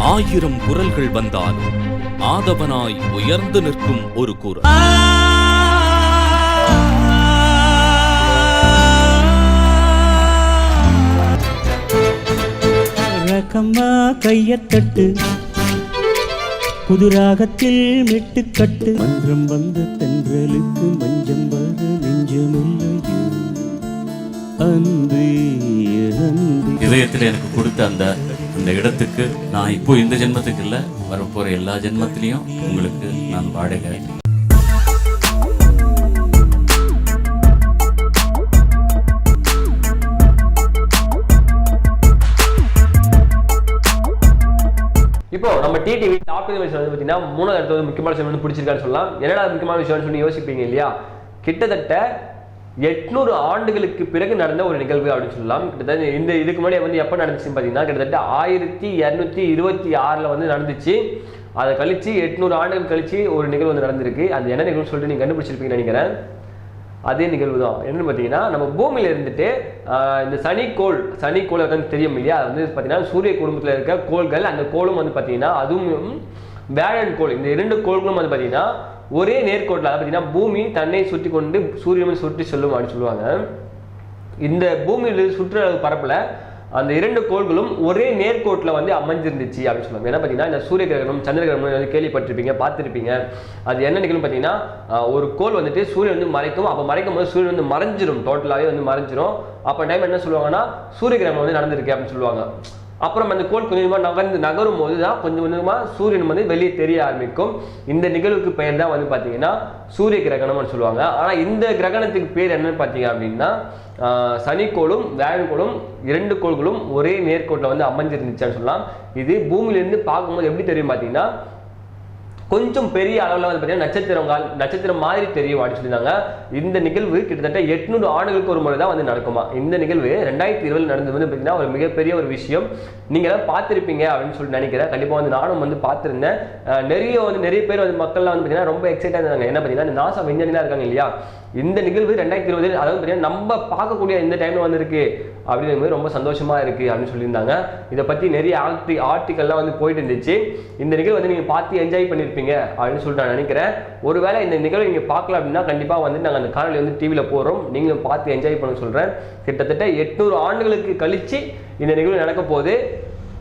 ஆயிரம் குரல்கள் வந்தாலும் ஆதவனாய் உயர்ந்து நிற்கும் ஒரு குரல். ரகம்மா கையத்தட்டு புதுராகத்தில் மெட்டுக்கட்டு. மன்றம் வந்த தென்றலுக்கு மஞ்சம் வர நெஞ்சமில்லையோ. அன்பே அன்பே. இதயத்தில் எனக்கு கொடுத்த அந்த இந்த இடத்துக்கு நான் இப்போ இந்த ஜென்மத்துக்கு இல்லை வரப்போகிற எல்லா ஜென்மத்திலையும் உங்களுக்கு நான் வாடகை. இப்போ நம்ம டிடிவி டாப் டென் விஷயம் வந்து பார்த்தீங்கன்னா மூணாவது இடத்துல முக்கியமான விஷயம் வந்து பிடிச்சிருக்கான்னு சொல்லலாம். என்னடா முக்கியமான விஷயம்னு சொல்லி யோசிப்பீங்க இல்லையா? கிட்டத்தட்ட எட்நூறு ஆண்டுகளுக்கு பிறகு நடந்த ஒரு நிகழ்வு அப்படின்னு சொல்லலாம். கிட்டத்தட்ட இந்த இதுக்கு முன்னாடி வந்து எப்போ நடந்துச்சுன்னு பார்த்தீங்கன்னா கிட்டத்தட்ட ஆயிரத்தி இரநூத்தி இருபத்தி ஆறில் வந்து நடந்துச்சு. அதை கழிச்சு எட்நூறு ஆண்டுகள் கழித்து ஒரு நிகழ்வு வந்து நடந்திருக்கு. அது என்ன நிகழ்வு சொல்லிட்டு நீங்கள் கண்டுபிடிச்சிருப்பீங்கன்னு நினைக்கிறேன். அதே நிகழ்வு தான் என்னன்னு பார்த்தீங்கன்னா நம்ம பூமியில் இருந்துட்டு இந்த சனிக்கோள் சனிக்கோள் வந்து தெரியும் இல்லையா? அது வந்து பார்த்தீங்கன்னா சூரிய குடும்பத்தில் இருக்க கோள்கள் அந்த கோளும் வந்து பார்த்தீங்கன்னா அதுவும் வேழன் கோள். இந்த இரண்டு கோள்களும் வந்து பார்த்தீங்கன்னா ஒரே நேர்கோட்டில் அதாவது பார்த்தீங்கன்னா பூமி தன்னை சுற்றி கொண்டு சூரியனை சுற்றி செல்லும் அப்படின்னு சொல்லுவாங்க. இந்த பூமியில் சுற்றுலா பரப்பில் அந்த இரண்டு கோள்களும் ஒரே நேர்கோட்டில் வந்து அமைஞ்சிருந்துச்சு அப்படின்னு சொல்லுவாங்க. என்ன பார்த்தீங்கன்னா இந்த சூரிய கிரகணம் சந்திர கிரகணம் வந்து கேள்விப்பட்டிருப்பீங்க பார்த்துருப்பீங்க. அது என்ன நிகழும் பார்த்தீங்கன்னா ஒரு கோள் வந்துட்டு சூரியன் வந்து மறைக்கும். அப்போ மறைக்கும் போது சூரியன் வந்து மறைஞ்சிரும் டோட்டலாகவே வந்து மறைஞ்சிரும். அப்போ டைம் என்ன சொல்லுவாங்கன்னா சூரிய கிரகணம் வந்து நடந்திருக்கு அப்படின்னு சொல்லுவாங்க. அப்புறம் அந்த கோள் கொஞ்சம் கொஞ்சமாக நகர்ந்து நகரும் போது தான் கொஞ்சம் கொஞ்சமாக சூரியன் வந்து வெளியே தெரிய ஆரம்பிக்கும். இந்த நிகழ்வுக்கு பெயர் தான் வந்து பார்த்தீங்கன்னா சூரிய கிரகணம்னு சொல்லுவாங்க. ஆனால் இந்த கிரகணத்துக்கு பேர் என்னன்னு பார்த்தீங்க அப்படின்னா சனிக்கோளும் வேழன்கோளும் இரண்டு கோள்களும் ஒரே நேர்கோட்டில் வந்து அமைஞ்சிருந்துச்சுன்னு சொல்லலாம். இது பூமியிலேருந்து பார்க்கும்போது எப்படி தெரியும் பார்த்தீங்கன்னா கொஞ்சம் பெரிய அளவில் வந்து பார்த்தீங்கன்னா நட்சத்திரங்கள் நட்சத்திரம் மாதிரி தெரியும் அப்படின்னு சொல்லியிருந்தாங்க. இந்த நிகழ்வு கிட்டத்தட்ட எட்நூறு ஆண்டுகளுக்கு ஒரு முறை தான் வந்து நடக்குமா? இந்த நிகழ்வு ரெண்டாயிரத்தி இருபதில் நடந்தது வந்து பார்த்தீங்கன்னா ஒரு மிகப்பெரிய ஒரு விஷயம். நீங்கள் எல்லாம் பார்த்துருப்பீங்க அப்படின்னு சொல்லி நினைக்கிறேன். கண்டிப்பாக வந்து நானும் வந்து பார்த்துருந்தேன். நிறைய வந்து நிறைய பேர் வந்து மக்கள்லாம் வந்து பார்த்தீங்கன்னா ரொம்ப எக்ஸைட்டாக இருந்தாங்க. என்ன பார்த்தீங்கன்னா நாசா விஞ்ஞானிலாம் இருக்காங்க இல்லையா? இந்த நிகழ்வு ரெண்டாயிரத்தி இருபது அதாவது பார்த்தீங்கன்னா நம்ம பார்க்கக்கூடிய இந்த டைம்ல வந்திருக்கு அப்படிங்கிறது ரொம்ப சந்தோஷமா இருக்கு அப்படின்னு சொல்லியிருந்தாங்க. இதை பத்தி நிறைய ஆர்டி ஆர்டிக்கல்லாம் வந்து போயிட்டு இருந்துச்சு. இந்த நிகழ்வு வந்து நீங்க பார்த்து என்ஜாய் பண்ணியிருப்பீங்க அப்படின்னு சொல்லிட்டு நான் நினைக்கிறேன். ஒருவேளை இந்த நிகழ்வு நீங்க பார்க்கல அப்படின்னா கண்டிப்பா வந்து நாங்கள் அந்த காணொலி வந்து டிவியில போகிறோம் நீங்களும் பார்த்து என்ஜாய் பண்ண சொல்றேன். கிட்டத்தட்ட எட்நூறு ஆண்டுகளுக்கு கழிச்சு இந்த நிகழ்வு நடக்க போகுது.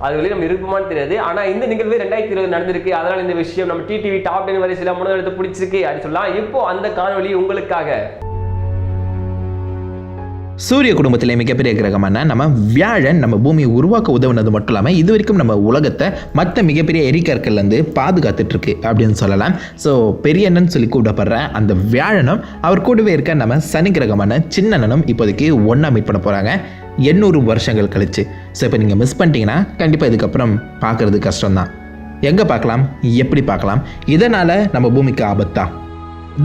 அது வெளியே நம்ம இருப்போமான்னு தெரியாது. ஆனா இந்த நிகழ்வு ரெண்டாயிரத்தி இருபது நடந்திருக்கு. அதனால இந்த விஷயம் நம்ம டிடிவி டாப் டென் வரிசையில் முதல் எடுத்து பிடிச்சிருக்கு அப்படின்னு சொல்லலாம். இப்போ அந்த காணொலி உங்களுக்காக. சூரிய குடும்பத்திலே மிகப்பெரிய கிரகமான நம்ம வியாழன் நம்ம பூமியை உருவாக்க உதவுனது மட்டும் இல்லாமல் இது வரைக்கும் நம்ம உலகத்தை மற்ற மிகப்பெரிய எரிக்கற்கள்லேருந்து பாதுகாத்துட்டு இருக்கு அப்படின்னு சொல்லலாம். ஸோ பெரிய அண்ணன் சொல்லி கூப்பிடப்படுற அந்த வியாழனும் அவர் கூடவே இருக்க நம்ம சனி கிரகமான சின்னண்ணனும் இப்போதைக்கு ஒன்றா மீட் பண்ண போகிறாங்க எண்ணூறு வருஷங்கள் கழிச்சு. ஸோ இப்போ நீங்கள் மிஸ் பண்ணிட்டீங்கன்னா கண்டிப்பாக இதுக்கப்புறம் பார்க்குறது கஷ்டம்தான். எங்கே பார்க்கலாம்? எப்படி பார்க்கலாம்? இதனால் நம்ம பூமிக்கு ஆபத்தா?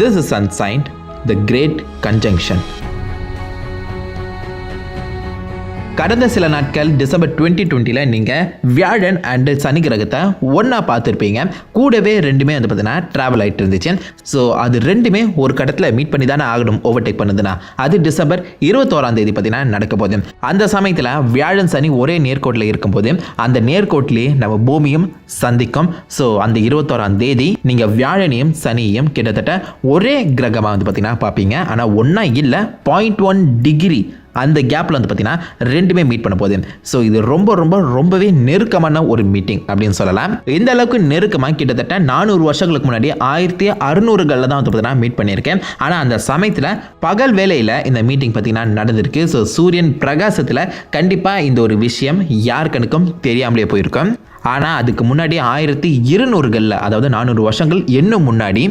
This is ancient the great conjunction கடந்த சில நாட்கள் டிசம்பர் டுவெண்ட்டி டுவெண்ட்டியில் நீங்கள் வியாழன் அண்டு சனி கிரகத்தை ஒன்றா பார்த்துருப்பீங்க. கூடவே ரெண்டுமே வந்து பார்த்தீங்கன்னா ட்ராவல் ஆகிட்டு இருந்துச்சு. ஸோ அது ரெண்டுமே ஒரு கடத்தில் மீட் பண்ணி தானே ஆகணும் ஓவர்டேக் பண்ணுதுன்னா. அது டிசம்பர் இருபத்தோராம் தேதி பார்த்தீங்கன்னா நடக்க போகுது. அந்த சமயத்தில் வியாழன் சனி ஒரே நேர்கோட்டில் இருக்கும்போது அந்த நேர்கோட்டிலே நம்ம பூமியும் சந்திக்கும். ஸோ அந்த இருபத்தோராம் தேதி நீங்கள் வியாழனையும் சனியையும் கிட்டத்தட்ட ஒரே கிரகமாக வந்து பார்த்தீங்கன்னா பார்ப்பீங்க. ஆனால் ஒன்றா இல்லை பாயிண்ட் ஒன் டிகிரி அந்த கேப்பில் வந்து பார்த்தீங்கன்னா ரெண்டுமே மீட் பண்ண போகுது. ஸோ இது ரொம்ப ரொம்ப ரொம்பவே நெருக்கமான ஒரு மீட்டிங் அப்படின்னு சொல்லலாம். இந்த அளவுக்கு நெருக்கமாக கிட்டத்தட்ட நானூறு வருஷங்களுக்கு முன்னாடி ஆயிரத்தி அறுநூறுகளில் தான் வந்து பார்த்தீங்கன்னா மீட் பண்ணியிருக்கேன். ஆனால் அந்த சமயத்தில் பகல் வேலையில் இந்த மீட்டிங் பார்த்தீங்கன்னா நடந்திருக்கு. ஸோ சூரியன் பிரகாசத்தில் கண்டிப்பாக இந்த ஒரு விஷயம் யார் கணக்கும் தெரியாமலே போயிருக்கும். ஆனால் அதுக்கு முன்னாடி ஆயிரத்தி இருநூறுகளில் அதாவது நானூறு வருஷங்கள் இன்னும் முன்னாடி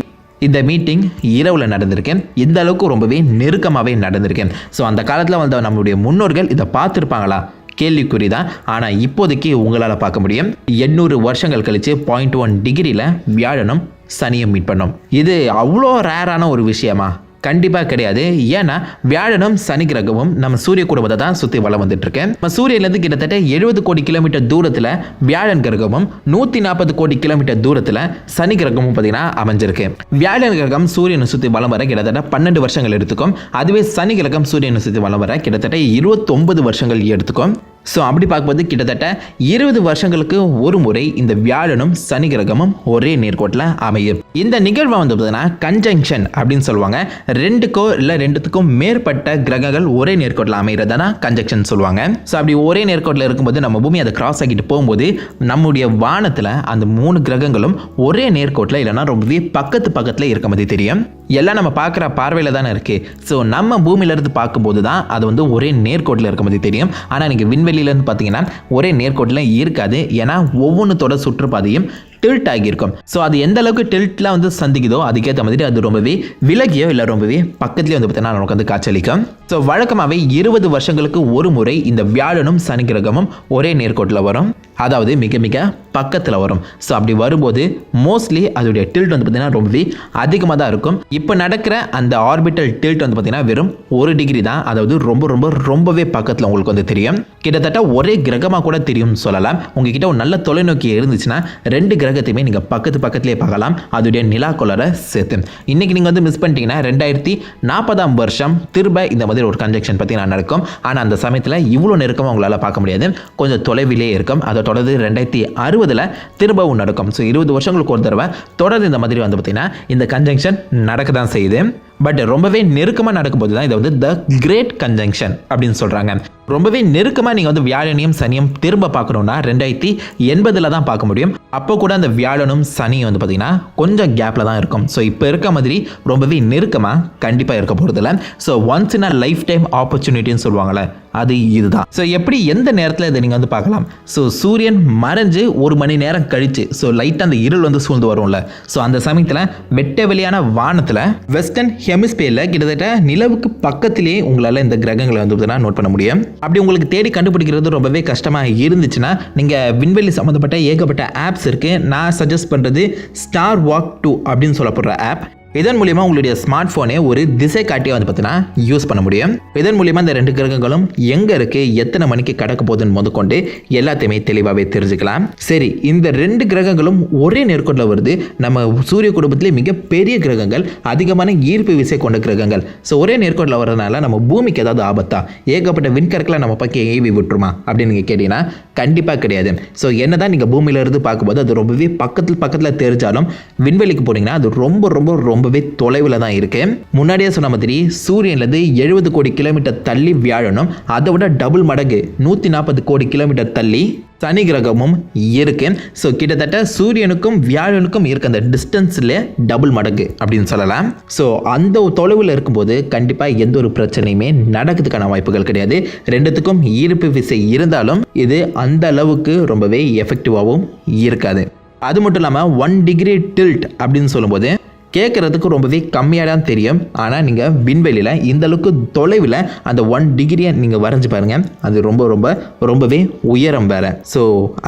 இந்த மீட்டிங் இரவில் நடந்திருக்கேன். இந்த அளவுக்கு ரொம்பவே நெருக்கமாகவே நடந்திருக்கேன். ஸோ அந்த காலத்தில் வந்த நம்மளுடைய முன்னோர்கள் இதை பார்த்துருப்பாங்களா? கேள்விக்குறி தான் ஆனால் இப்போதைக்கு உங்களால் பார்க்க முடியும். எண்ணூறு வருஷங்கள் கழித்து பாயிண்ட் ஒன் டிகிரியில் வியாழனும் சனியும் மீட் பண்ணோம். இது அவ்வளோ ரேரான ஒரு விஷயமா? கண்டிப்பாக கிடையாது. ஏன்னா வியாழனும் சனி கிரகமும் நம்ம சூரிய குடும்பத்தை தான் சுற்றி வளம் வந்துட்டு இருக்கு நம்ம சூரியன்லேருந்து கிட்டத்தட்ட எழுபது கோடி கிலோமீட்டர் தூரத்தில் வியாழன் கிரகமும் நூற்றி நாற்பது கோடி கிலோமீட்டர் தூரத்தில் சனி கிரகமும் பார்த்தீங்கன்னா அமைஞ்சிருக்கு. வியாழன் கிரகம் சூரியனை சுற்றி வளம் வர கிட்டத்தட்ட பன்னெண்டு வருஷங்கள் எடுத்துக்கும். அதுவே சனி கிரகம் சூரியனை சுற்றி வளம் வர கிட்டத்தட்ட இருபத்தொன்பது வருஷங்கள் எடுத்துக்கும். ஸோ அப்படி பார்க்கும்போது கிட்டத்தட்ட இருபது வருஷங்களுக்கு ஒரு முறை இந்த வியாழனும் சனி கிரகமும் ஒரே நேர்கோட்டில் அமையும். இந்த நிகழ்வை வந்து பார்த்தீங்கன்னா கன்ஜங்ஷன் அப்படின்னு சொல்லுவாங்க. ரெண்டுக்கோ இல்லை ரெண்டுத்துக்கும் மேற்பட்ட கிரகங்கள் ஒரே நேர்கோட்டில் அமைகிறதுனா கன்ஜங்ஷன் சொல்லுவாங்க. ஸோ அப்படி ஒரே நேர்கோட்டில் இருக்கும்போது நம்ம பூமி அதை கிராஸ் ஆகிட்டு போகும்போது நம்முடைய வானத்தில் அந்த மூணு கிரகங்களும் ஒரே நேர்கோட்டில் இல்லைன்னா ரொம்பவே பக்கத்து பக்கத்தில் இருக்க மாதிரி தெரியும். எல்லாம் நம்ம பார்க்குற பார்வையில் தானே இருக்குது ஸோ நம்ம பூமியிலேருந்து பார்க்கும்போது தான் அது வந்து ஒரே நேர்கோட்டில் இருக்க மாதிரி தெரியும். ஆனால் நீங்கள் விண்வெளி விண்வெளியிலேருந்து பார்த்தீங்கன்னா ஒரே நேர்கோட்டில் இருக்காது. ஏன்னா ஒவ்வொன்றத்தோட சுற்றுப்பாதையும் டில்ட் ஆகியிருக்கும். ஸோ அது எந்த அளவுக்கு டில்ட்லாம் வந்து சந்திக்குதோ அதுக்கேற்ற மாதிரி அது ரொம்பவே விலகியோ இல்லை ரொம்பவே பக்கத்துலேயே வந்து பார்த்தீங்கன்னா நமக்கு வந்து காட்சியளிக்கும். ஸோ வழக்கமாகவே இருபது வருஷங்களுக்கு ஒரு முறை இந்த வியாழனும் சனி கிரகமும் ஒரே நேர்கோட்டில் வரும். அதாவது மிக மிக பக்கத்தில் வரும். ஸோ அப்படி வரும்போது மோஸ்ட்லி அதோடைய டில்ட் வந்து பார்த்தீங்கன்னா ரொம்பவே அதிகமாக தான் இருக்கும். இப்போ நடக்கிற அந்த ஆர்பிட்டல் டில்ட் வந்து பார்த்தீங்கன்னா வெறும் ஒரு டிகிரி தான். அதாவது ரொம்ப ரொம்ப ரொம்பவே பக்கத்தில் உங்களுக்கு வந்து தெரியும். கிட்டத்தட்ட ஒரே கிரகமாக கூட தெரியும் சொல்லலாம். உங்ககிட்ட ஒரு நல்ல தொலைநோக்கி இருந்துச்சுன்னா ரெண்டு கிரக கிரகத்தையுமே நீங்கள் பக்கத்து பக்கத்துலேயே பார்க்கலாம். அதோடைய நிலா கொலரை சேர்த்து. இன்னைக்கு நீங்கள் வந்து மிஸ் பண்ணிட்டீங்கன்னா ரெண்டாயிரத்தி நாற்பதாம் வருஷம் திரும்ப இந்த மாதிரி ஒரு கன்ஜெக்ஷன் பார்த்தீங்கன்னா நடக்கும். ஆனால் அந்த சமயத்தில் இவ்வளோ நெருக்கமாக உங்களால் பார்க்க முடியாது. கொஞ்சம் தொலைவிலே இருக்கும். அதை தொடர்ந்து ரெண்டாயிரத்தி அறுபதில் திரும்பவும் நடக்கும். ஸோ இருபது வருஷங்களுக்கு ஒரு தடவை தொடர்ந்து இந்த மாதிரி வந்து பார்த்தீங்கன்னா இந்த கன்ஜங்ஷன் நடக்க தான் செய்யுது. பட் ரொம்பவே நெருக்கமாக நடக்கும்போது தான் இதை வந்து த கிரேட் கன்ஜங்ஷன் அப்படின்னு சொல்கிறாங்க ரொம்பவே நெருக்கமாக நீங்கள் வந்து வியாழனையும் சனியும் திரும்ப பார்க்கணுன்னா ரெண்டாயிரத்தி எண்பதில் தான் பார்க்க முடியும். அப்போ கூட அந்த வியாழனும் சனியும் வந்து பார்த்திங்கன்னா கொஞ்சம் கேப்பில் தான் இருக்கும். ஸோ இப்போ இருக்க மாதிரி ரொம்பவே நெருக்கமாக கண்டிப்பாக இருக்க போகிறதில்ல so once in a life time ஆப்பர்ச்சுனிட்டின்னு சொல்லுவாங்கள்ல அது இதுதான். ஸோ எப்படி எந்த நேரத்தில் இதை நீங்கள் வந்து பார்க்கலாம்? ஸோ சூரியன் மறைஞ்சு ஒரு மணி நேரம் கழிச்சு ஸோ லைட்டாக அந்த இருள் வந்து சூழ்ந்து வரும்ல. ஸோ அந்த சமயத்தில் வெட்ட வெளியான வானத்தில் வெஸ்டர்ன் ஹெமிஸ்பியரில் கிட்டத்தட்ட நிலவுக்கு பக்கத்திலேயே உங்களால் இந்த கிரகங்களை வந்து நோட் பண்ண முடியும். அப்படி உங்களுக்கு தேடி கண்டுபிடிக்கிறது ரொம்பவே கஷ்டமாக இருந்துச்சுன்னா நீங்கள் விண்வெளி சம்மந்தப்பட்ட ஏகப்பட்ட ஆப்ஸ் இருக்குது நான் சஜஸ்ட் பண்ணுறது ஸ்டார் வாக் டூ அப்படின்னு சொல்லப்படுற ஆப் இதன் மூலியமா உங்களுடைய ஸ்மார்ட் ஃபோனே ஒரு திசை காட்டியை வந்து பார்த்தீங்கன்னா யூஸ் பண்ண முடியும். இதன் மூலியமா இந்த ரெண்டு கிரகங்களும் எங்கே இருக்கு எத்தனை மணிக்கு கடக்க போகுதுன்னு முதற்கொண்டு எல்லாத்தையுமே தெளிவாகவே தெரிஞ்சுக்கலாம். சரி இந்த ரெண்டு கிரகங்களும் ஒரே நேர்கோட்டில் வருது. நம்ம சூரிய குடும்பத்திலே மிகப்பெரிய கிரகங்கள் அதிகமான ஈர்ப்பு விசை கொண்ட கிரகங்கள். ஸோ ஒரே நேர்கோட்டில் வர்றதுனால நம்ம பூமிக்கு ஏதாவது ஆபத்தா? ஏகப்பட்ட விண்கற்களை நம்ம பக்கம் ஏவி விட்டுருமா? அப்படின்னு நீங்கள் கேட்டீங்கன்னா கண்டிப்பாக கிடையாது. ஸோ என்ன தான் நீங்கள் பூமியிலிருந்து பார்க்கும்போது அது ரொம்பவே பக்கத்தில் பக்கத்தில் தெரிஞ்சாலும் விண்வெளிக்கு போனீங்கன்னா அது ரொம்ப ரொம்ப ரொம்ப ரொம்பவே தொலைவில் தான் இருக்குது முன்னாடியே சொன்ன மாதிரி சூரியன்லேருந்து எழுபது கோடி கிலோமீட்டர் தள்ளி வியாழனும் அதை விட டபுள் மடங்கு நூற்றி நாற்பது கோடி கிலோமீட்டர் தள்ளி சனி கிரகமும் இருக்கு. ஸோ கிட்டத்தட்ட சூரியனுக்கும் வியாழனுக்கும் இருக்க அந்த டிஸ்டன்ஸில் டபுள் மடங்கு அப்படின்னு சொல்லலாம். ஸோ அந்த தொலைவில் இருக்கும்போது கண்டிப்பாக எந்த ஒரு பிரச்சனையுமே நடக்கிறதுக்கான வாய்ப்புகள் கிடையாது. ரெண்டுத்துக்கும் ஈர்ப்பு விசை இருந்தாலும் இது அந்த அளவுக்கு ரொம்பவே எஃபெக்டிவாகவும் இருக்காது. அது மட்டும் இல்லாமல் ஒன் டிகிரி டில்ட் அப்படின்னு சொல்லும்போது கேட்குறதுக்கு ரொம்பவே கம்மியாக தான் தெரியும். ஆனால் நீங்கள் விண்வெளியில் இந்த அளவுக்கு தொலைவில் அந்த ஒன் டிகிரியை நீங்கள் வரைஞ்சி பாருங்கள் அது ரொம்ப ரொம்ப ரொம்பவே உயரம் வேறு. ஸோ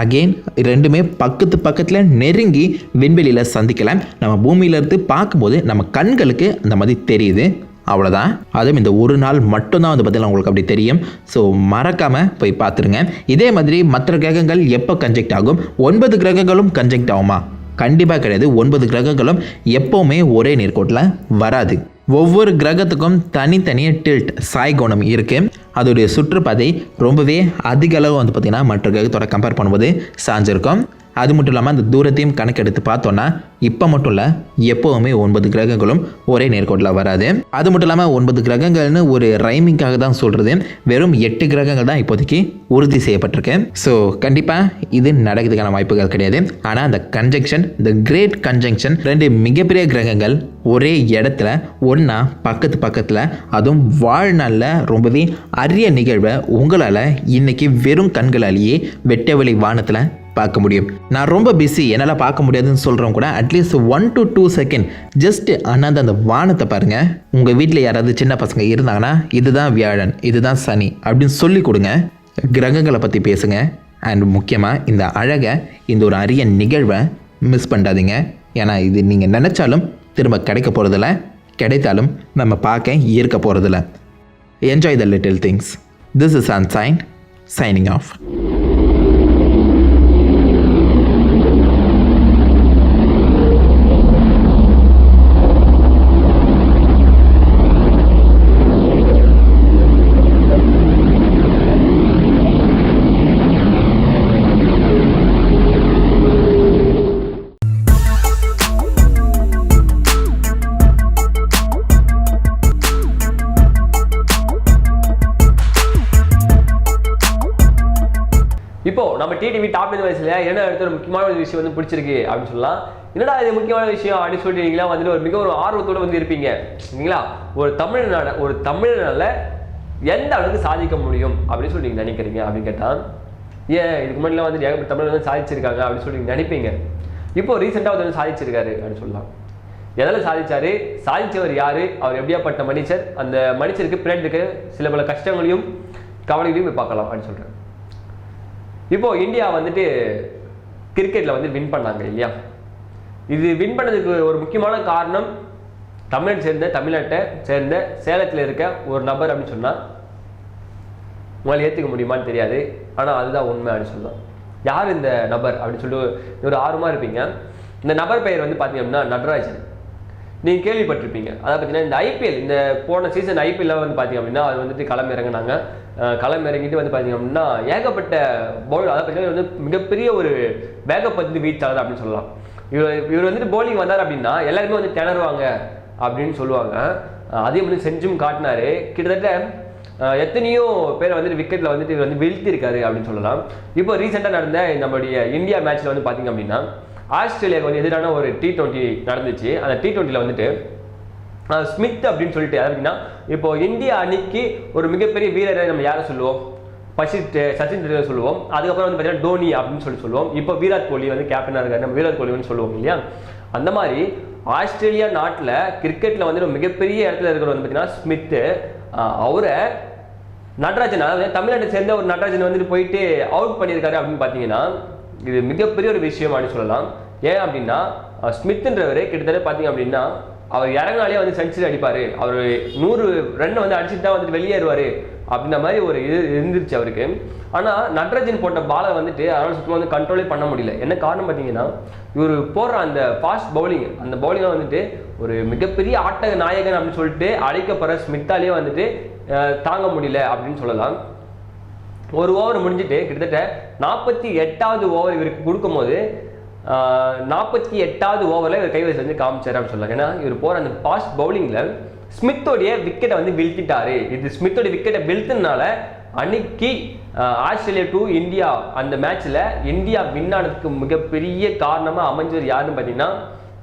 அகெயின் ரெண்டுமே பக்கத்து பக்கத்தில் நெருங்கி விண்வெளியில் சந்திக்கலாம். நம்ம பூமியிலேருந்து பார்க்கும்போது நம்ம கண்களுக்கு அந்த மாதிரி தெரியுது. அவ்வளோதான் அதுவும் இந்த ஒரு நாள் மட்டும்தான் வந்து பார்த்தீங்கன்னா உங்களுக்கு அப்படி தெரியும். ஸோ மறக்காமல் போய் பார்த்துருங்க. இதே மாதிரி மற்ற கிரகங்கள் எப்போ கன்ஜெக்ட் ஆகும்? ஒன்பது கிரகங்களும் கன்ஜெக்ட் ஆகுமா? கண்டிப்பாக கிடையாது. ஒன்பது கிரகங்களும் எப்போவுமே ஒரே நேர்கோட்டில் வராது. ஒவ்வொரு கிரகத்துக்கும் தனித்தனியாக டில்ட் சாய்கோணம் இருக்குது அதோடைய சுற்றுப்பாதை ரொம்பவே அதிக அளவு வந்து பார்த்திங்கன்னா மற்ற கிரகத்தோட கம்பேர் பண்ணும்போது சாஞ்சிருக்கும். அது மட்டும் இல்லாமல் அந்த தூரத்தையும் கணக்கெடுத்து பார்த்தோன்னா இப்போ மட்டும் இல்லை எப்போவுமே ஒன்பது கிரகங்களும் ஒரே நேர்கோட்டில் வராது. அது மட்டும் இல்லாமல் ஒன்பது கிரகங்கள்னு ஒரு ரைமிங்காக தான் சொல்கிறது வெறும் எட்டு கிரகங்கள் தான் இப்போதைக்கு உறுதி செய்யப்பட்டிருக்கு. ஸோ கண்டிப்பாக இது நடக்கிறதுக்கான வாய்ப்புகள் கிடையாது. ஆனால் அந்த கன்ஜங்ஷன் இந்த கிரேட் கன்ஜங்ஷன் ரெண்டு மிகப்பெரிய கிரகங்கள் ஒரே இடத்துல ஒன்றா பக்கத்து பக்கத்தில் அதுவும் வாழ்நாளில் ரொம்பவே அரிய நிகழ்வை உங்களால் இன்றைக்கி வெறும் கண்களாலேயே வெட்டவெளி வானத்தில் பார்க்க முடியும். நான் ரொம்ப பிஸி என்னால் பார்க்க முடியாதுன்னு சொல்கிறவங்க கூட at least one to two second just அண்ணாந்து அந்த வானத்தை பாருங்கள் உங்கள் வீட்டில் யாராவது சின்ன பசங்க இருந்தாங்கன்னா இதுதான் வியாழன் இதுதான் சனி அப்படின்னு சொல்லி கொடுங்க. கிரகங்களை பற்றி பேசுங்க. அண்ட் முக்கியமாக இந்த அழகை இந்த ஒரு அரிய நிகழ்வை மிஸ் பண்ணாதீங்க. ஏன்னா இது நீங்கள் நினச்சாலும் திரும்ப கிடைக்க போகிறதில்ல கிடைத்தாலும் நம்ம பார்க்க இருக்க போகிறதில்ல enjoy the little things this is an sign shining of இப்போ நம்ம டிடிவி டாப் டென் வயசுல என்ன அடுத்த ஒரு முக்கியமான ஒரு விஷயம் வந்து பிடிச்சிருக்கு அப்படின்னு சொல்லலாம். என்னடா இது முக்கியமான விஷயம் அப்படின்னு சொல்லிட்டு நீங்களா வந்துட்டு ஒரு மிக ஒரு ஆர்வத்தோட வந்து இருப்பீங்க. சரிங்களா? ஒரு தமிழனால ஒரு தமிழனால எந்த அளவுக்கு சாதிக்க முடியும் அப்படின்னு சொல்லி நீங்க நினைக்கிறீங்க அப்படின்னு கேட்டா ஏன் இதுக்கு முன்னாடிலாம் வந்து ஏகப்பட்ட தமிழ் வந்து சாதிச்சிருக்காங்க அப்படின்னு சொல்லி நினைப்பீங்க. இப்போ ரீசெண்டாக வந்து சாதிச்சிருக்காரு அப்படின்னு சொல்லலாம். எதில் சாதிச்சாரு? சாதிச்சவர் யாரு? அவர் எப்படியாப்பட்ட மனுஷர் அந்த மனுஷருக்கு பின்னாடி இருக்க சில பல கஷ்டங்களையும் கவலைகளையும் போய் பார்க்கலாம் அப்படின்னு சொல்றேன் இப்போ இந்தியா வந்துட்டு கிரிக்கெட்ல வந்து வின் பண்ணாங்க இல்லையா? இது வின் பண்ணதுக்கு ஒரு முக்கியமான காரணம் தமிழ் சேர்ந்த தமிழ்நாட்டை சேர்ந்த சேலத்தில் இருக்க ஒரு நபர் அப்படின்னு சொன்னால் உங்களால் ஏற்றுக்க முடியுமான்னு தெரியாது. ஆனால் அதுதான் உண்மை அப்படின்னு சொல்லலாம். யார் இந்த நபர் அப்படின்னு சொல்லிட்டு ஒரு ஆர்வமாக இருப்பீங்க. இந்த நபர் பெயர் வந்து பார்த்தீங்க அப்படின்னா நடராஜன். நீங்கள் கேள்விப்பட்டிருப்பீங்க. அதாவது பார்த்தீங்கன்னா இந்த ஐபிஎல் இந்த போன சீசன் ஐபிஎல்ல வந்து பார்த்தீங்க அப்படின்னா அது வந்துட்டு களம் இறங்கினாங்க. களம் இறங்கிட்டு வந்து பார்த்தீங்க அப்படின்னா ஏகப்பட்ட பவுல் அதாவது பார்த்தீங்கன்னா இவர் வந்து மிகப்பெரிய ஒரு வேகப்பந்து வீச்சாளர் அப்படின்னு சொல்லலாம். இவர் இவர் வந்துட்டு போலிங் வந்தார் அப்படின்னா எல்லாருமே வந்து திணறுவாங்க அப்படின்னு சொல்லுவாங்க. அதே மாதிரி செஞ்சும் காட்டினாரு. கிட்டத்தட்ட எத்தனையோ பேர் வந்துட்டு விக்கெட்டில் வந்துட்டு இவர் வந்து வீழ்த்திருக்காரு அப்படின்னு சொல்லலாம். இப்போ ரீசெண்டாக நடந்த நம்மளுடைய இந்தியா மேட்ச்ல வந்து பார்த்தீங்க அப்படின்னா ஆஸ்திரேலியாவுக்கு வந்து எதிரான ஒரு டி டுவெண்ட்டி நடந்துச்சு. அந்த டி டுவெண்ட்டியில் வந்துட்டு ஸ்மித் அப்படின்னு சொல்லிட்டு யார் அப்படின்னா இப்போ இந்தியா அணிக்கு ஒரு மிகப்பெரிய வீரரை நம்ம யாரை சொல்லுவோம்? பசித் சச்சின் டெண்டுல்கர் சொல்லுவோம். அதுக்கப்புறம் வந்து பார்த்தீங்கன்னா டோனி அப்படின்னு சொல்லி சொல்லுவோம். இப்போ விராட் கோலி வந்து கேப்டனாக இருக்காரு. நம்ம விராட் கோலின்னு சொல்லுவோம் இல்லையா? அந்த மாதிரி ஆஸ்திரேலியா நாட்டில் கிரிக்கெட்டில் வந்து மிகப்பெரிய இடத்துல இருக்கிற வந்து பார்த்தீங்கன்னா ஸ்மித்து அவரை நடராஜன் அதாவது தமிழ்நாட்டை சேர்ந்த ஒரு நடராஜன் வந்துட்டு போயிட்டு அவுட் பண்ணியிருக்காரு அப்படின்னு பார்த்தீங்கன்னா இது மிகப்பெரிய ஒரு விஷயம் அப்படின்னு சொல்லலாம். ஏன் அப்படின்னா அஹ் ஸ்மித்ன்றவர் கிட்டத்தட்ட பார்த்தீங்க அப்படின்னா அவர் இறங்கினாலே வந்து செஞ்சுரி அடிப்பார். அவர் நூறு ரன் வந்து அடிச்சுட்டு தான் வந்துட்டு வெளியேறுவார் அப்படின்ற மாதிரி ஒரு இது இருந்துருச்சு அவருக்கு. ஆனால் நட்ராஜன் போட்ட பாலை வந்துட்டு அதனால் சுத்தமாக வந்து கண்ட்ரோலே பண்ண முடியல. என்ன காரணம் பார்த்தீங்கன்னா இவர் போடுற அந்த ஃபாஸ்ட் பவுலிங் அந்த பவுலிங்கை வந்துட்டு ஒரு மிகப்பெரிய ஆட்டக நாயகன் அப்படின்னு சொல்லிட்டு அழைக்கப்படுற ஸ்மித்தாலேயே வந்துட்டு தாங்க முடியல அப்படின்னு சொல்லலாம். ஒரு ஓவர் முடிஞ்சிட்டு கிட்டத்தட்ட நாற்பத்தி எட்டாவது ஓவர் இவருக்கு கொடுக்கும்போது நாற்பத்தி எட்டாவது ஓவரில் இவர் கைவசம் வந்து காமிச்சார் அப்படின்னு சொல்லலாம் ஏன்னா இவர் போகிற அந்த ஃபாஸ்ட் பவுலிங்கில் ஸ்மித்தோடைய விக்கெட்டை வந்து வீழ்த்திட்டாரு. இது ஸ்மித்தோடைய விக்கெட்டை வீழ்த்தினால அன்னைக்கு ஆஸ்திரேலியா டு இந்தியா அந்த மேட்ச்சில் இந்தியா வின் ஆனதுக்கு மிகப்பெரிய காரணமாக அமைஞ்சவர் யாருன்னு பார்த்தீங்கன்னா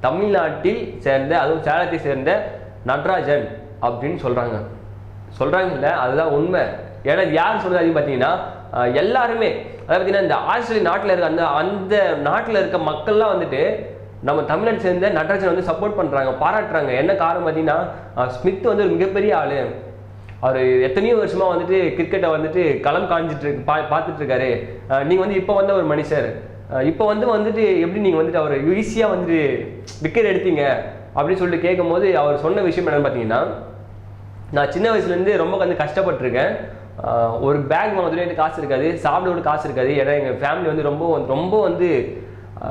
தமிழ்நாட்டில் சேர்ந்த அதுவும் சேலத்தை சேர்ந்த நடராஜன் அப்படின்னு சொல்கிறாங்க சொல்றாங்க. இல்ல அதுதான் உண்மை. ஏன்னா இது யார் சொல்றது அப்படின்னு பார்த்தீங்கன்னா எல்லாருமே. அதாவது பார்த்தீங்கன்னா இந்த ஆஸ்திரேலிய நாட்டில் இருக்க அந்த அந்த நாட்டில் இருக்க மக்கள்லாம் வந்துட்டு நம்ம தமிழ்நாடு சேர்ந்த நடராஜன் வந்து சப்போர்ட் பண்ணுறாங்க பாராட்டுறாங்க. என்ன காரணம் பார்த்தீங்கன்னா ஸ்மித் வந்து ஒரு மிகப்பெரிய ஆள். அவர் எத்தனையோ வருஷமாக வந்துட்டு கிரிக்கெட்டை வந்துட்டு களம் காஞ்சிட்டு இருக்கு பா பார்த்துட்டு இருக்காரு வந்து இப்போ வந்த ஒரு மனுஷர். இப்போ வந்து வந்துட்டு எப்படி நீங்கள் வந்துட்டு அவர் ஈஸியாக வந்துட்டு விக்கெட் எடுத்தீங்க? அப்படின்னு சொல்லிட்டு கேட்கும்போது அவர் சொன்ன விஷயம் என்னன்னு பார்த்தீங்கன்னா நான் சின்ன வயசுலேருந்து ரொம்ப வந்து கஷ்டப்பட்டிருக்கேன். ஒரு பேக் வாங்குறதுல எனக்கு காசு இருக்காது சாப்பிட கூட காசு இருக்காது. ஏன்னா எங்கள் ஃபேமிலி வந்து ரொம்ப வந்து- ரொம்ப வந்து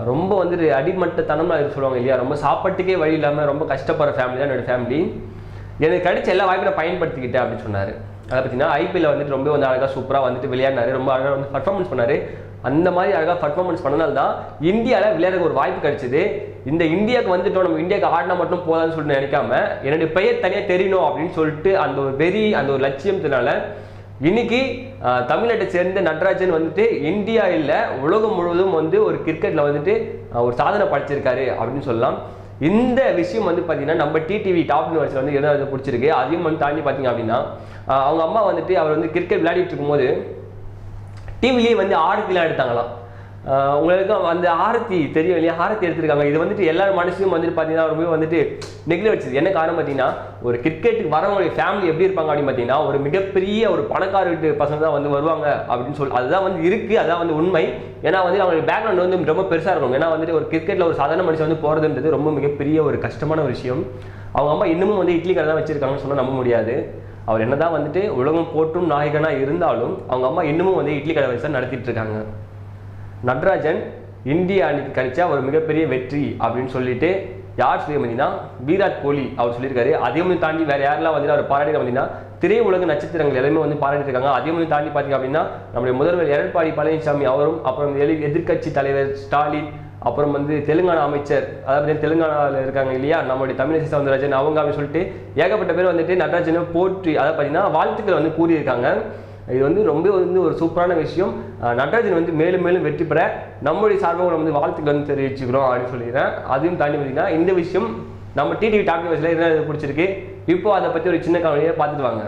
ரொம்ப வந்து அடிமட்டத்தனமாக இருக்கு சொல்லுவாங்க இல்லையா? ரொம்ப சாப்பாட்டுக்கே வழி இல்லாமல் ரொம்ப கஷ்டப்படுற ஃபேமிலி தான் என்னோடய ஃபேமிலி எனக்கு கிடைச்ச எல்லா வாய்ப்பை நான் பயன்படுத்திக்கிட்டேன் அப்படின்னு சொன்னார். அதை பார்த்தீங்கன்னா ஐபிஎல்ல வந்துட்டு ரொம்ப வந்து அழகாக சூப்பராக வந்துட்டு விளையாடினாரு. ரொம்ப அழகாக வந்து பர்ஃபார்மன்ஸ் பண்ணார். அந்த மாதிரி அழகாக பர்ஃபார்மன்ஸ் பண்ணனால தான் இந்தியாவில் விளையாடுறதுக்கு ஒரு வாய்ப்பு கிடைச்சிது. இந்த இந்தியாவுக்கு வந்துட்டோம் நம்ம இந்தியாவுக்கு ஆடினா மட்டும் போதான்னு சொல்லிட்டு நினைக்காம என்னுடைய பெயர் தனியாக தெரியணும் அப்படின்னு சொல்லிட்டு அந்த ஒரு வெறி அந்த ஒரு லட்சியத்தினால இன்னைக்கு தமிழ்நாட்டை சேர்ந்த நடராஜன் வந்துட்டு இந்தியா இல்லை உலகம் முழுவதும் வந்து ஒரு கிரிக்கெட்டில் வந்துட்டு ஒரு சாதனை படைச்சிருக்காரு அப்படின்னு சொல்லலாம். இந்த விஷயம் வந்து பார்த்தீங்கன்னா நம்ம டிடிவி டாப் யூனிவர்சிட்டி வந்து எதாவது பிடிச்சிருக்கு. அதையும் வந்து தாண்டி பார்த்தீங்க அப்படின்னா அவங்க அம்மா வந்துட்டு அவர் வந்து கிரிக்கெட் விளையாடிட்டு இருக்கும்போது டிவிலேயே வந்து ஆரத்திலாம் எடுத்தாங்களாம். உங்களுக்கு அந்த ஆரத்தி தெரியும் இல்லையா? ஆரத்தி எடுத்திருக்காங்க. இது வந்துட்டு எல்லா மனுஷனும் வந்துட்டு பார்த்தீங்கன்னா ரொம்ப வந்துட்டு நெகிழ வச்சுது. என்ன காரணம் பார்த்தீங்கன்னா ஒரு கிரிக்கெட்டுக்கு வரவங்களுடைய ஃபேமிலி எப்படி இருப்பாங்க அப்படின்னு பார்த்தீங்கன்னா ஒரு மிகப்பெரிய ஒரு பணக்கார வீட்டு பசங்க தான் வந்து வருவாங்க அப்படின்னு சொல்லி அதுதான் வந்து இருக்கு அதான் வந்து உண்மை. ஏன்னா வந்து அவங்களுடைய பேக்ரவுண்ட் வந்து ரொம்ப பெருசாக இருக்கும். ஏன்னா வந்துட்டு ஒரு கிரிக்கெட்டில் ஒரு சாதாரண மனுஷன் வந்து போகிறதுன்றது ரொம்ப மிகப்பெரிய ஒரு கஷ்டமான ஒரு விஷயம். அவங்க அம்மா இன்னமும் வந்து இட்லி கடை தான் வச்சிருக்காங்கன்னு சொன்னால் நம்ப முடியாது. அவர் என்னதான் வந்துட்டு உலகம் போற்றும் நாயகனாக இருந்தாலும் அவங்க அம்மா இன்னமும் வந்து இட்லி கடை வச்சு தான் நடத்திட்டு இருக்காங்க. நட்ராஜன் இந்திய அணிக்கு கிடைச்சா ஒரு மிகப்பெரிய வெற்றி அப்படின்னு சொல்லிட்டு யார் சொல்லி பார்த்தீங்கன்னா விராட் கோலி அவர் சொல்லியிருக்காரு. அதையும் வந்து தாண்டி வேற யாரெல்லாம் வந்து அவர் பாராட்டி பார்த்தீங்கன்னா திரையுலக நட்சத்திரங்கள் எல்லாமே வந்து பாராட்டி இருக்காங்க. அதையும் வந்து தாண்டி பார்த்தீங்க அப்படின்னா நம்முடைய முதல்வர் எடப்பாடி பழனிசாமி அவரும் அப்புறம் எதிர் எதிர்க்கட்சி தலைவர் ஸ்டாலின் அப்புறம் வந்து தெலுங்கானா அமைச்சர் அதாவது தெலுங்கானாவில் இருக்காங்க இல்லையா நம்மளுடைய தமிழிசை சவுந்தரராஜன் அவங்க அப்படின்னு சொல்லிட்டு ஏகப்பட்ட பேர் வந்துட்டு நடராஜனை போற்றி அதாவது பார்த்தீங்கன்னா வாழ்த்துக்கள் வந்து கூறியிருக்காங்க. இது வந்து ரொம்ப வந்து ஒரு சூப்பரான விஷயம். நடராஜன் வந்து மேலும் மேலும் வெற்றி பெற நம்முடைய சார்பாக நம்ம வந்து வாழ்த்துக்கள் வந்து தெரிவிச்சுக்கிறோம் அப்படின்னு சொல்லிடுறேன் அதையும் தாண்டி பார்த்தீங்கன்னா இந்த விஷயம் நம்ம டிடிவி டாக்டர் வயசில் என்ன பிடிச்சிருக்கு? இப்போ அதை பற்றி ஒரு சின்ன கவலையை பார்த்துட்டு வாங்க.